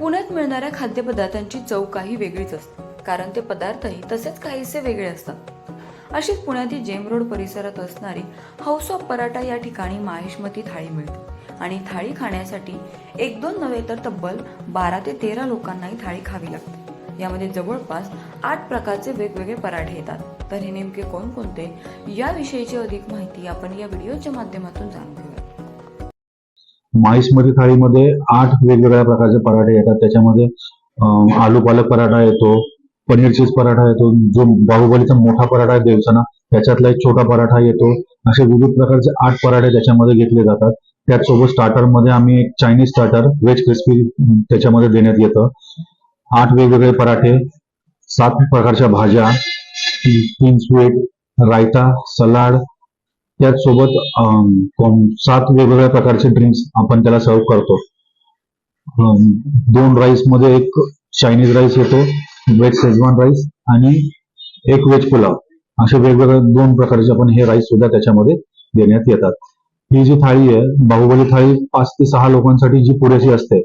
पुण्यात मिळणाऱ्या खाद्यपदार्थांची चव काही वेगळीच असते. कारण ते पदार्थही तसेच काहीसे वेगळे असतात. अशीच पुण्यातील जेम रोड परिसरात असणारी हाऊस ऑफ पराठा या ठिकाणी माहेशमती थाळी मिळते. आणि थाळी खाण्यासाठी एक दोन नव्हे तर तब्बल बारा ते तेरा लोकांनाही थाळी खावी लागते. यामध्ये जवळपास आठ प्रकारचे वेगवेगळे पराठे येतात. तर हे नेमके कोणकोणते? याविषयीची अधिक माहिती आपण या व्हिडिओच्या माध्यमातून जाणून घेऊया. माईसमध्ये थाळीमध्ये आठ वेगवेगळ्या प्रकारचे पराठे येतात. त्याच्यामध्ये आलू पालक पराठा येतो पनीर चीज पराठा येतो जो बाहुबलीचा मोठा पराठा आहे देवसाना त्याच्यातला एक छोटा पराठा येतो. असे विविध प्रकारचे आठ पराठे त्याच्यामध्ये घेतले जातात. त्याचसोबत स्टार्टरमध्ये आम्ही एक चायनीज स्टार्टर व्हेज क्रिस्पी त्याच्यामध्ये देण्यात येतं. आठ वेगवेगळे पराठे सात प्रकारच्या भाज्या तीन स्वीट रायता सलाड त्याचसोबत अं, सात वेगवेगळ्या प्रकारचे ड्रिंक्स आपण त्याला सर्व करतो. अं, दोन राईसमध्ये एक चायनीज राईस येतो व्हेज शेजवान राईस आणि एक व्हेज पुलाव असे वेगवेगळ्या दोन प्रकारचे आपण हे राईस सुद्धा त्याच्यामध्ये देण्यात येतात. ही जी थाळी आहे बाहुबली थाळी पाच ते सहा लोकांसाठी जी पुरेशी असते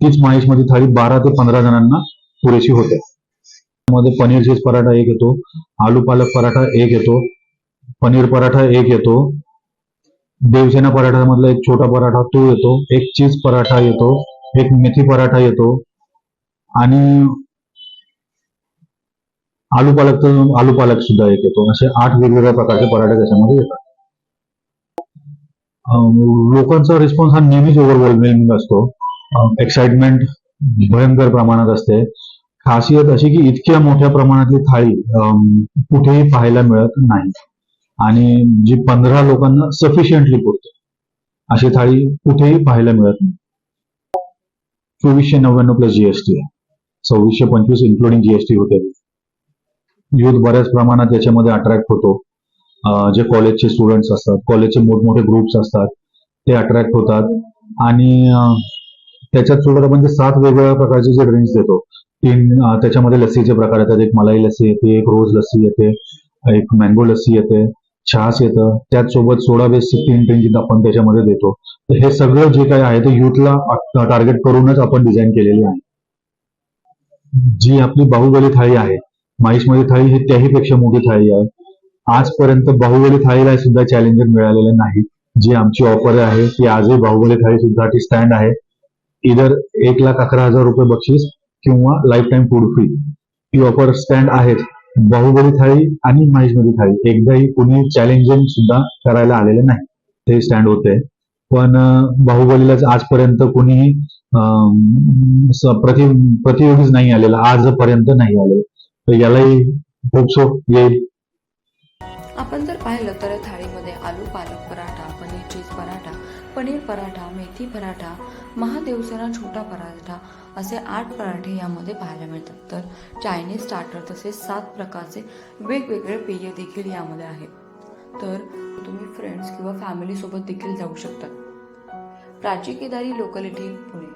तीच माहिशमध्ये थाळी बारा ते पंधरा जणांना पुरेशी होते. मध्ये पनीर चीज पराठा एक येतो आलू पालक पराठा एक येतो पनीर पराठा एक येतो. देवसेना पराठा मधला एक छोटा पराठा तो येतो. एक चीज पराठा येतो. एक मेथी पराठा येतो. आणि आलू पालक तर आलू पालक सुद्धा एक येतो. असे आठ वेगवेगळ्या प्रकारचे पराठे त्याच्यामध्ये येतात. लोकांचा रिस्पॉन्स हा नेहमीच ओव्हरवेल्मिंग असतो. एक्साइटमेंट भयंकर प्रमाणात असते. खासियत अशी की इतक्या मोठ्या प्रमाणातली थाळी अं, कुठेही पाहायला मिळत नाही. आणि जी पंधरा लोकांना सफिशियंटली पुरते. अशी थाळी कुठेही पाहायला मिळत नाही. चोवीसशे नव्याण्णव प्लस जीएसटी आहे. सव्वीसशे पंचवीस इन्क्लुडिंग जीएसटी होते. युथ बऱ्याच प्रमाणात याच्यामध्ये अट्रॅक्ट होतो. जे कॉलेजचे स्टुडंट्स असतात कॉलेजचे मोठमोठे ग्रुप्स असतात ते अट्रॅक्ट होतात. आणि त्याच्यात सुद्धा म्हणजे आपण सात वेगवेगळ्या प्रकारचे जे ड्रिंक्स देतो. तीन त्याच्यामध्ये लस्सीचे प्रकार येतात. एक मलाई लस्सी येते एक रोज लस्सी येते एक मँगो लस्सी येते. छास येतं त्याचसोबत सोळा बेसचे तीन ड्रिंक आपण त्याच्यामध्ये देतो. तर हे सगळं जे काही आहे ते युथला टार्गेट करूनच आपण डिझाईन केलेली आहे. जी आपली बाहुबली थाळी आहे माईशमध्ये थाळी ही त्याही पेक्षा मोठी थाळी आहे. आजपर्यंत बाहुबली थाळीला सुद्धा चॅलेंजर मिळालेले नाही जी आमची ऑफर आहे ती आजही बाहुबली थाळी सुद्धा ती स्टँड आहे. इधर एक लाख अकरा हजार रुपये बक्षीस किंवा लाईफ टाईम फूड फ्री ही ऑफर स्टँड आहेत. बाहुबली थाळी आणि महेशमधी थाळी. एकदाही कुणी चॅलेंजिंग सुद्धा करायला आलेले नाही. ते स्टँड होते. पण बाहुबलीलाच आजपर्यंत कोणीही अं, प्रति प्रतियोगीच नाही आलेला. आजपर्यंत नाही आलेला. तर यालाही होपसो येईल. आपण जर पाहिलं तर थाळीमध्ये आलू पालक पराठा चीज पराठा पनीर पराठा मेथी पराठा महादेवसेना छोटा पराठा असे आठ पराठे यामध्ये पाहायला मिळतात. तर चायनीज स्टार्टर तसेच सात प्रकारचे वेगवेगळे पेय देखील यामध्ये आहेत. तर तुम्ही फ्रेंड्स किंवा फॅमिलीसोबत देखील जाऊ शकता. प्राची केदारी लोकलिटी पुणे.